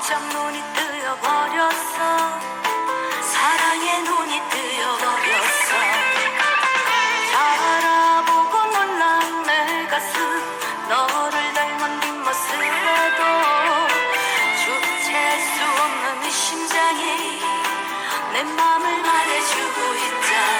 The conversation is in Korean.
슬쩍 눈이 뜨여버렸어. 사랑의 눈이 뜨여버렸어. 바라보고 놀란 내 가슴. 너를 닮은 뒷모습에도 주체할 수 없는 이 심장이 내 맘을 말해주고 있잖아